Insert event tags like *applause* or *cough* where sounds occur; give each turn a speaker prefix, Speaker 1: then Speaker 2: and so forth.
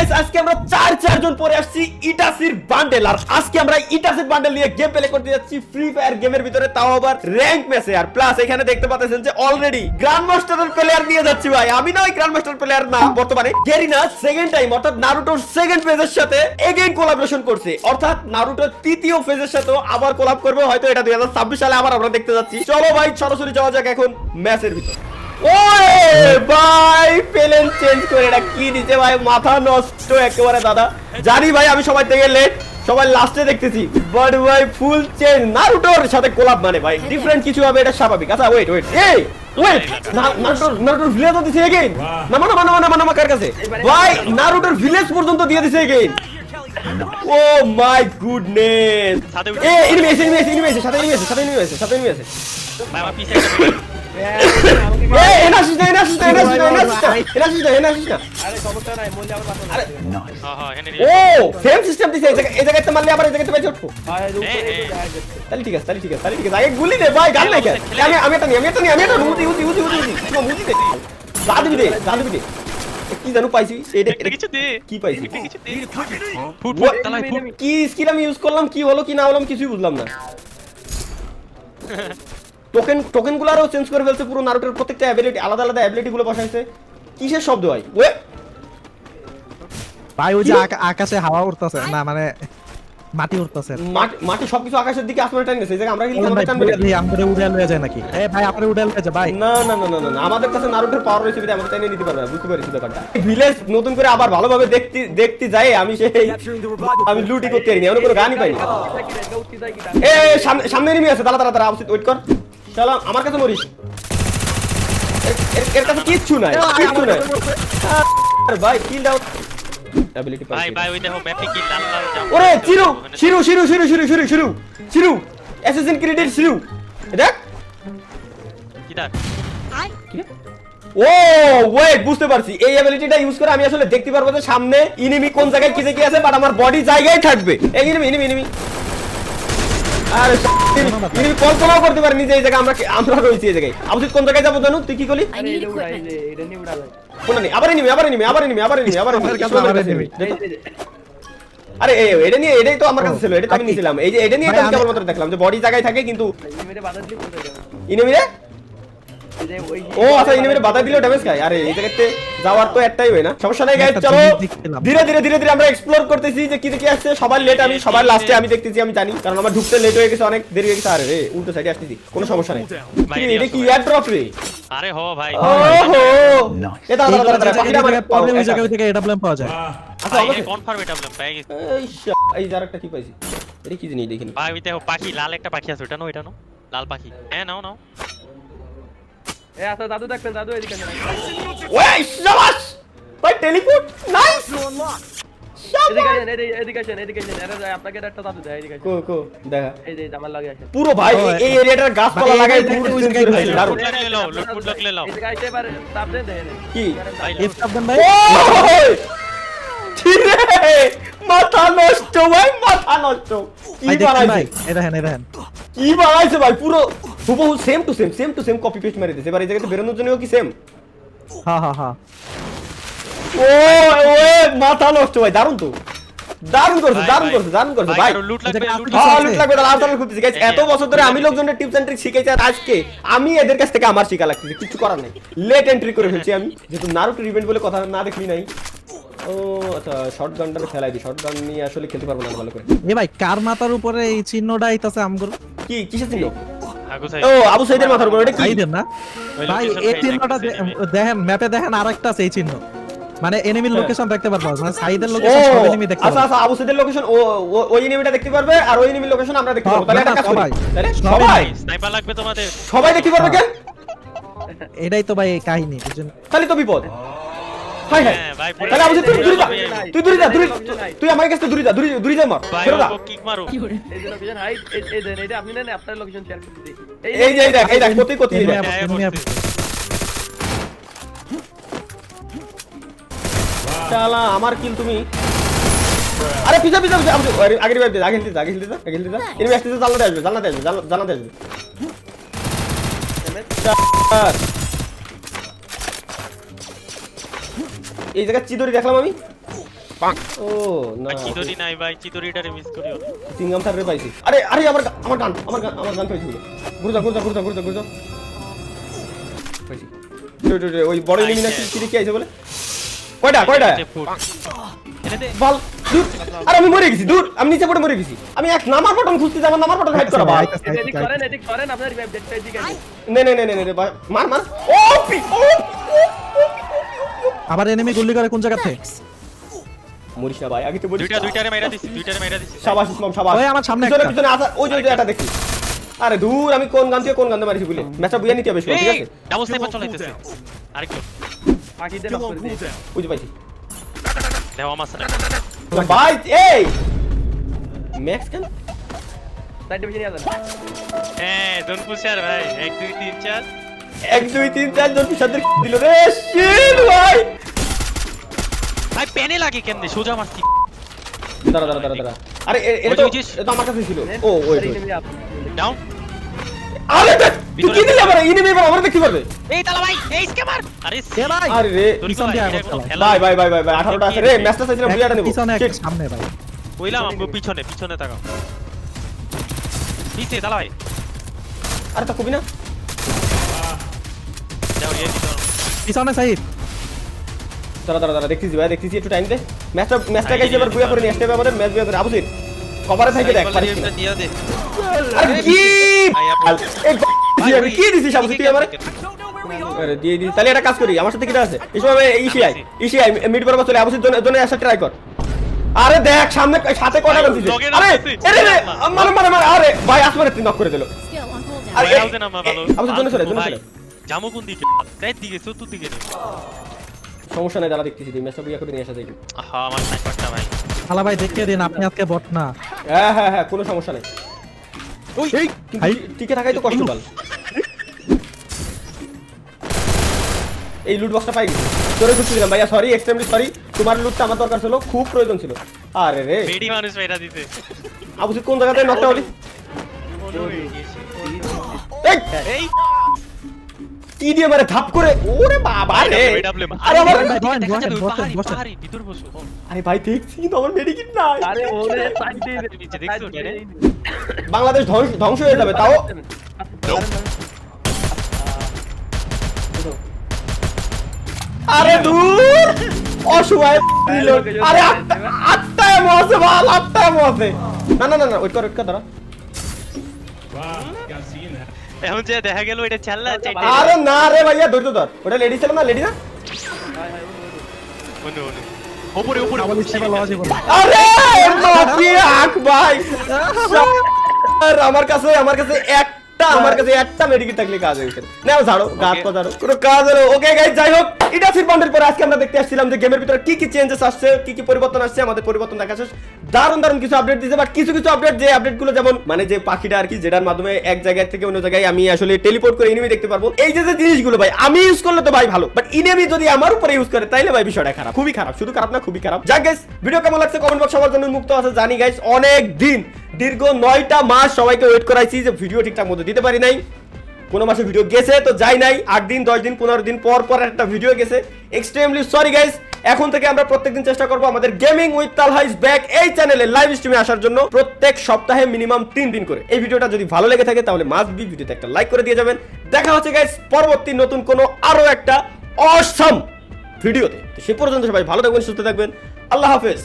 Speaker 1: Guys আজকে আমরা পরে আসছি ইটাসির বান্ডেল আর আজকে আমরা ইটাসির বান্ডেল নিয়ে গেম প্লে করতে যাচ্ছি ফ্রি ফায়ার গেমের ভিতরে, তাও আবার র্যাঙ্ক ম্যাচে আর প্লাস এখানে দেখতে পাচ্ছেন যে অলরেডি গ্র্যান্ড মাস্টারের প্লেয়ার নিয়ে যাচ্ছি ভাই। আমি গ্র্যান্ড মাস্টার প্লেয়ার না, বর্তমানে গেরিনা সেকেন্ড টাইম অর্থাৎ নারুটোর সেকেন্ড ফেজের সাথে এগেইন কোলাবোরেশন করছে। অর্থাৎ নারুটোর তৃতীয় ফেজের সাথে আবার কোলাব করবে। হয়তো এটা দুই হাজার ছাব্বিশ সালে আবার আমরা দেখতে যাচ্ছি। চলো ভাই, সরাসরি যাওয়া যাক এখন ম্যাচের ভিতর। ওয়ে ভাই পেলেন চেঞ্জ করে এটা কি দিছে ভাই? মাথা নষ্ট একেবারে দাদা। জানি ভাই আমি সবাই থেকে লেট সবাই লাস্টে দেখতেছি। বাট ভাই ফুল চেঞ্জ নারুটোর সাথে কোলাপ মানে ভাই। ডিফারেন্ট কিছু হবে এটা স্বাভাবিক। আচ্ছা ওয়েট ওয়েট এই ওয়েট নারুটোর নারুটোর ভিলেজ তো দিছে এগেইন নামা নামা নামা নামা নামা কার কাছে? ভাই নারুটোর ভিলেজ পর্যন্ত দিয়ে দিছে এগেইন ও মাই গুডনেস
Speaker 2: ছাদে
Speaker 1: এ এনিমি এসে এনিমি এসে এনিমি এসে সাথে এনিমি এসে সাথে এনিমি এসে সাথে এনিমি এসে।
Speaker 2: পিছে
Speaker 1: না আরে
Speaker 2: হ্যাঁ, হ্যাঁ, এখানে
Speaker 1: ও সেম সিস্টেম দিছে এই জায়গা- এই জায়গাতে মারলে আবার এই জায়গাতে বেঁচে উঠবো।
Speaker 2: এই, এই,
Speaker 1: তাহলে ঠিক আছে তাহলে ঠিক আছে তাহলে ঠিক আছে। আগে গুলি দে ভাই গান নাই কেন এই, আমি আমি এটা নি আমি এটা নি আমি এটা উজি উজি উজি উজি উজি। তোমার উজি দে। যা দিবি দে যা দিবি দে। এ, কি জানো পাইছি? কি পাইছি?
Speaker 2: একটা কিছু দে। ফুট
Speaker 1: What?
Speaker 2: ফুট তালাই ফুট।
Speaker 1: কি স্কিল আমি ইউজ করলাম কি হলো কি না হলাম কিছুই বুঝলাম না। *laughs* টোকেন টোকেনগুলো আরও চেঞ্জ করে ফেলছে পুরো নারুটোর প্রত্যেকটা অ্যাবিলিটি আলাদা আলাদা অ্যাবিলিটি গুলো বসাইছে কিসের শব্দ হয় ওয়ে
Speaker 3: ভাই ওই যে আকাশে হাওয়া উঠতেছে না মানে মাটি উঠতেছে
Speaker 1: মাটি মাটি সবকিছু আকাশের দিকে আসমানে টান গেছে এই জায়গায় আমরা কিন্তু আমাদের টানবে না।
Speaker 3: আমাদের উড়ে লয়ে যায় নাকি এ ভাই আপনার উড়ে লয়ে যায় ভাই
Speaker 1: না না না না না, আমাদের কাছে নারুটোর পাওয়ার রয়েছে বিধায় আমাদের টাইনে নিতে পারবে না, বুঝতে পারছি ব্যাপারটা ভিলেজ নতুন করে আবার ভালোভাবে দেখতে দেখতে যাই আমি সেই আমি লুটি করতে পারিনি এমন কোনো গানই পাইনি এ এ, সামনে সামনে নিমি আছে দাঁড়া দাঁড়া দাঁড়া ওয়েট কর চলো আমার কাছে মরিস। এর- কাছে কিচ্ছু নাই কিচ্ছু নাই। ভাই কিল দাও অ্যাবিলিটি
Speaker 2: ভাই ভাই ওই দেখো কি লাল লাল জাম
Speaker 1: ওরে চিরু শিরু শিরু শিরু শিরু শিরু শিরু শিরু অ্যাসাসিন শিরু দেখ।
Speaker 2: কি দাঁড়
Speaker 1: ও ওয়েট বুঝতে পারছি। এই অ্যাবিলিটিটা ইউজ করে আমি আসলে দেখতে পারব যে সামনে ইনিমি কোন জায়গায় কি কি আছে বাট আমার বডি জায়গায় থাকবে। এই ইনিমি ইনিমি ইনিমি আর ইনিমি কল্পনাও করতে পারে নিজে এই জায়গায় আমরা আমরা রয়েছি এই জায়গায়। আবুজিৎ কোন জায়গায় যাব জানো? তুই কি করলি?
Speaker 4: I need equipment.
Speaker 1: কোন নেই আবার ইনিমি আবার ইনিমি আবার ইনিমি আবার ইনিমি আবার
Speaker 3: আমার কাছে
Speaker 1: ইনিমি
Speaker 3: আবার enemy।
Speaker 1: আরে এটা নিয়ে এটাই তো আমার কাছে ছিল এটা আমি নিছিলাম। এই যে এটা নিয়ে আমি
Speaker 3: আমি-
Speaker 1: কেবলমাত্র দেখলাম যে বডি জায়গায় থাকে কিন্তু ও আচ্ছা ইনিমিরে বাধা দিলেও ড্যামেজ খায় আরে এই জায়গাতে যাওয়ার তো একটাই হয় না। সমস্যা নাই
Speaker 3: একটা
Speaker 1: চলো। ধীরে ধীরে ধীরে ধীরে আমরা এক্সপ্লোর করতেছি যে কি কি আসছে সবার লেট আমি সবার লাস্টে আমি দেখতেছি আমি জানি। কারণ আমার ঢুকতে লেট হয়ে গেছে অনেক দেরি হয়ে গেছে। আরে রে উল্টো সাইডে আসতেছি। কোনো সমস্যা নাই। কি, এটা কি এয়ার ড্রপ রে?
Speaker 2: আরে হো ভাই।
Speaker 1: ওহো এ দাঁড়া দাঁড়া দাঁড়া পাখিটা মানে
Speaker 3: প্রবলেম ওই জায়গা থেকে এটা ব্লেম পাওয়া যায়।
Speaker 1: আচ্ছা
Speaker 2: ভাই কনফার্ম এটা বললাম ভাই
Speaker 1: এই এই যার একটা কি পাইছি? এটা কি জানি দেখিনি
Speaker 2: ভাই ওই পাখি লাল একটা পাখি আছে ওটা নো এটা নো লাল পাখি। হ্যাঁ নাও নাও।
Speaker 4: দাদু দেখবেন দাদু এদিকে আসেন।
Speaker 1: শাবাশ ভাই টেলিপোর্ট নাইস!
Speaker 4: এদিকে আসেন, এদিকে- এদিকে আসেন, এদিকে আসেন। এরা যায়, আপনাকে একটা দাদু দেয়, এদিকে আসেন।
Speaker 1: কো। পুরো ভাই এই এরিয়াটার গাছপালা লাগাই? মাথা নষ্ট ভাই মাথা নষ্ট। বানাইছে? বানাইছে ভাই পুরো হুবহু same to same same to same copy paste মেরে দিয়েছে। এবার এই জায়গাতে বেরোনোর জন্য কি সেম
Speaker 3: হ্যাঁ হ্যাঁ হ্যাঁ
Speaker 1: ও ও মাথা নষ্ট ভাই দারুণ তো। দারুণ করছে দারুণ করছে দারুণ করছে
Speaker 2: ভাই, লুট লাগবে, লুট লাগবে।
Speaker 1: হ্যাঁ? তাহলে খুঁজতেছি এত বছর ধরে আমি লোকজনের টিপস এন্ড ট্রিক শিখেছি আর আজকে আমি এদের কাছ থেকে আমার শিখা লাগতেছে কিছু করার নাই। লেট এন্ট্রি করে ফেলছি আমি। যেহেতু নারুটো ইভেন্ট বলে কথা না দেখলি নাই। ও আচ্ছা শর্ট গানটা ফেলাই দিই শর্ট গান নিয়ে আসলে খেলতে পারব না ভালো করে।
Speaker 3: এ ভাই কার মাথার উপরে এই চিহ্নটা আইতাছে আমগুলো
Speaker 1: কি কিসের
Speaker 2: সাই
Speaker 1: ও আবু সাইদের মাথার উপর এটা কি?
Speaker 3: না? ভাই এই চিহ্নটা। দেখেন ম্যাপে দেখেন আরেকটা আছে এই চিহ্ন। মানে এনিমির
Speaker 1: হ্যাঁ।
Speaker 3: লোকেশন দেখতে পারব মানে সাইডের
Speaker 1: ও
Speaker 3: লোকেশন সব এনিমি দেখতে
Speaker 1: আচ্ছা
Speaker 3: পারব।
Speaker 1: আচ্ছা আবু সাইদের লোকেশন ও ওই এনিমিটা দেখতে পারবে আর ওই এনিমির লোকেশন আমরা দেখতে পারব। তাহলে
Speaker 3: না,
Speaker 1: একটা কাজ করি।
Speaker 3: সবাই।
Speaker 1: তাহলে
Speaker 3: সবাই।
Speaker 1: সবাই
Speaker 2: স্নাইপার লাগবে তোমাদের।
Speaker 1: সবাই দেখতে পারবে কেন
Speaker 3: এটাই তো ভাই কাহিনী বুঝছেন?
Speaker 1: তাহলে তো বিপদ। হাই হাই
Speaker 2: হ্যাঁ, পুরো-
Speaker 1: তাহলে সাইদ তুই দূরে যা তুই দূরে যা দূরে তুই আমার কাছে দূরে যা দূরে দূরে যা মার।
Speaker 2: কিক মারো
Speaker 4: এই hide, এই- দেন, এইটা আপনি নেন, আপনার location share করে দিই।
Speaker 1: এই যে এই দেখ এই দেখ কোথায় কোথায়। শালা আমার কিল তুমি। আরে পিছা পিছা পিছা আগে ভাই আগে হিলতে আগে হিলতে আগে এনিমি আসতেছে জানলাতে আসবে জানলাতে আসবে জানলা- জানলাতে আসবে। এই জায়গা চিদরি দেখলাম আমি ও না
Speaker 2: চিতরি নাই ভাই চিতরিটারে মিস করিও না।
Speaker 1: সিঙ্গাম থাকলে পাইছি আরে আরে আমার আমার গান আমার গান আমার গান পাইছি ঘুরে যা ঘুরে যা ঘুরে যা ঘুরে যা ঘুরে যা পাইছি ওই, বড় নাকি কি কি আইছে বলে কয়টা কয়টা বল দূর আরে আমি মরে গেছি দূর আমি নিচে পড়ে মরে গেছি আমি এক নামার বাটন খুঁজতে যাব নামার বাটন হাইড করা ভাই
Speaker 4: এদিক করেন এদিক করেন আপনার রিভাইভ দেখতে এদিকে আসেন।
Speaker 1: নে নে নে নে নে মার মার ও পি ও
Speaker 3: আবার এনিমি গুলি করে কোন জায়গাতে?
Speaker 1: মরিস না ভাই আগে তো বলিস
Speaker 2: দুইটা দুইটারে মাইরা দিছি দুইটারে মাইরা দিছি।
Speaker 1: শাবাশ ইসমাম শাবাশ
Speaker 3: ওই আমার সামনে
Speaker 1: পিছনে
Speaker 3: একটা।
Speaker 1: পিছনে আসা ওই যে ওই যে একটা দেখি। আরে দূর আমি কোন গান থেকে কোন গান মারিছি বলে ম্যাচটা বুঝে নিতে হবে ঠিক আছে?
Speaker 2: ডাবল স্নাইপার চলাইতেছে। আরেকজন
Speaker 4: পাখিদের নক করে দিয়েছে।
Speaker 1: বুঝতে পাইছি।
Speaker 2: দেও আমার সাথে
Speaker 1: ভাই এই! ম্যাক্স কেন?
Speaker 4: সাইডে পিছনে যান।
Speaker 2: হ্যাঁ দোন পুষার ভাই এক দুই তিন চার।
Speaker 1: এক দুই তিন চার জন পিসাদের দিল রে শিট ভাই!
Speaker 2: ভাই প্যানে লাগে কেমনে? সোজা মারছি
Speaker 1: দাঁড়া দাঁড়া দাঁড়া দাঁড়া। আরে এটা তো এটা তো আমার কাছে ছিল। ও ওই।
Speaker 2: ডাউন
Speaker 1: আরে তুই কি দিলি আবার? ইনি মেয়ে আমার দেখতে পারবে?
Speaker 2: এই তালা ভাই এই স্ক্যামার আরে
Speaker 3: এ ভাই
Speaker 1: আরে রে।
Speaker 3: পিছন দিয়ে
Speaker 2: ভাই?
Speaker 1: ভাই ভাই ভাই ভাই ভাই 18টা আছে। রে ম্যাচটা চাইছিলাম বিয়াটা নেব।
Speaker 3: পিছনে একটা সামনে ভাই।
Speaker 2: কইলাম আমগো পিছনে পিছনে তাকাও। নিচে তালা ভাই।
Speaker 1: আরে তা কবি না?
Speaker 2: যাও এই পিছনে।
Speaker 3: পিছনে সাইড
Speaker 1: দাঁড়া দাঁড়া দাঁড়া দেখতেছি ভাই দেখতেছি একটু টাইম দে। ম্যাচটা ম্যাচটা গাইছে এবার বুয়া করে নিয়ে আসতে হবে আমাদের ম্যাচ বুয়া করে আবুসির কভারে থাকে দেখ পারিস। আরে কি? কি? দিছিস আবুসির তুই আমারে? আরে দিয়ে দিছি তাহলে একটা কাজ করি আমার সাথে কিটা আছে? এই সময় ইসিআই ইসিআই মিড বরাবর চলে আবুসির জন্য জন্য আসা ট্রাই কর। আরে দেখ সামনে সাথে কটা
Speaker 2: ভাই,
Speaker 1: দিছিস আরে আরে রে মানে মানে মানে আরে ভাই আসমানে তিন নক করে দিল. আরে, আবুসির জন্য চলে জন্য চলে
Speaker 2: জামু কোন দিকে রাইট দিকে চতুর দিকে নে।
Speaker 1: সমস্যা নাই দাঁড়া দেখতেছি তুই ম্যাচটা বুয়া করে নিয়ে আসা দেখি
Speaker 2: আহা আমার স্নাইপারটা ভাই।
Speaker 3: শালা ভাই দেখে দিন আপনি আজকে বট না।
Speaker 1: হ্যাঁ হ্যাঁ হ্যাঁ কোনো সমস্যা নেই।
Speaker 3: ওই
Speaker 1: কিন্তু
Speaker 3: ভাই।
Speaker 1: টিকে থাকাই তো কষ্ট পাল এই লুট বক্সটা পাই গেছি। তোরে খুঁজতে দিলাম ভাইয়া সরি এক্সট্রিমলি সরি তোমার লুটটা আমার দরকার ছিল খুব প্রয়োজন ছিল। আরে রে।
Speaker 2: বেডি মানুষ মেরা দিতে।
Speaker 1: আবু কোন জায়গাতে নকটা হলি? এই,
Speaker 2: এই!
Speaker 1: কি দিয়ে মারে ধাপ করে? ওরে বাবা রে। আরে আমার
Speaker 2: ওই পাহাড়ি, ভিতর বসো।
Speaker 1: আরে ভাই দেখছি কিন্তু আমার মেডিকিট নাই।
Speaker 4: আরে ওরে সাইড দিয়ে
Speaker 2: নিচে দেখছ?
Speaker 4: দে।
Speaker 1: বাংলাদেশ ধ্বংস ধ্বংস হয়ে যাবে তাও আরে দূর! অসহায় দিল। আরে আটটা ভালো আটটায় মরছে না না না না ওয়েট কর ওয়েট কর দাঁড়া
Speaker 2: এখন যে দেখা গেল এটা চাল্লা
Speaker 1: আরে না রে ভাইয়া ধৈর্য ধর। ওটা লেডি ছিল না লেডি না
Speaker 2: অনু অনু উপরে উপরে
Speaker 3: আমাদের সেবা লওয়া যাবে
Speaker 1: আরে মাফি আক ভাই। আমার কাছে আমার কাছে একটা আমার কাছে একটা মেডিকেল থাকলে কাজ হয়েছে নাও ঝাড়ো গাত পা ঝাড়ো। কোনো কাজ হলো? ওকে গাইস যাই হোক এটা পরে। আজকে আমরা দেখতে আসছিলাম যে গেমের ভিতরে কি কি চেঞ্জেস আসছে কি কি পরিবর্তন আসছে আমাদের পরিবর্তন দেখা শেষ। দারুণ দারুণ কিছু আপডেট দিয়েছে বাট কিছু কিছু আপডেট যে আপডেটগুলো যেমন মানে যে পাখিটা আর কি যেটার মাধ্যমে এক জায়গা থেকে অন্য জায়গায় আমি আসলে টেলিপোর্ট করে এনিমি দেখতে পারব। এই যে যে জিনিসগুলো ভাই আমি ইউজ করলে তো ভাই ভালো বাট ইনেমি যদি আমার উপরে ইউজ করে তাইলে ভাই বিষয়টা খারাপ খুবই খারাপ শুধু খারাপ না খুবই খারাপ। যাক গাইস ভিডিও কেমন লাগছে কমেন্ট বক্স সবার জন্য মুক্ত আছে জানি গাইস অনেক দিন দীর্ঘ নয়টা মাস সবাইকে ওয়েট করাইছি যে ভিডিও ঠিকঠাক মতো দিতে পারি নাই। কোনো মাসে ভিডিও গেছে তো যাই নাই। আট দিন, দশ দিন, পনেরো দিন পর পর একটা ভিডিও গেছে। এক্সট্রিমলি সরি গাইস এখন থেকে আমরা প্রত্যেকদিন চেষ্টা করব আমাদের গেমিং উইথ তালহাইস ব্যাক এই চ্যানেলে লাইভ স্ট্রিমে আসার জন্য প্রত্যেক সপ্তাহে মিনিমাম তিন দিন করে। এই ভিডিওটা যদি ভালো লেগে থাকে তাহলে মাস্ট বি ভিডিওতে একটা লাইক করে দিয়ে যাবেন। দেখা হচ্ছে গাইস পরবর্তী নতুন কোনো আরও একটা অসম ভিডিওতে সে পর্যন্ত সবাই ভালো থাকবেন, সুস্থ থাকবেন। আল্লাহ হাফেজ।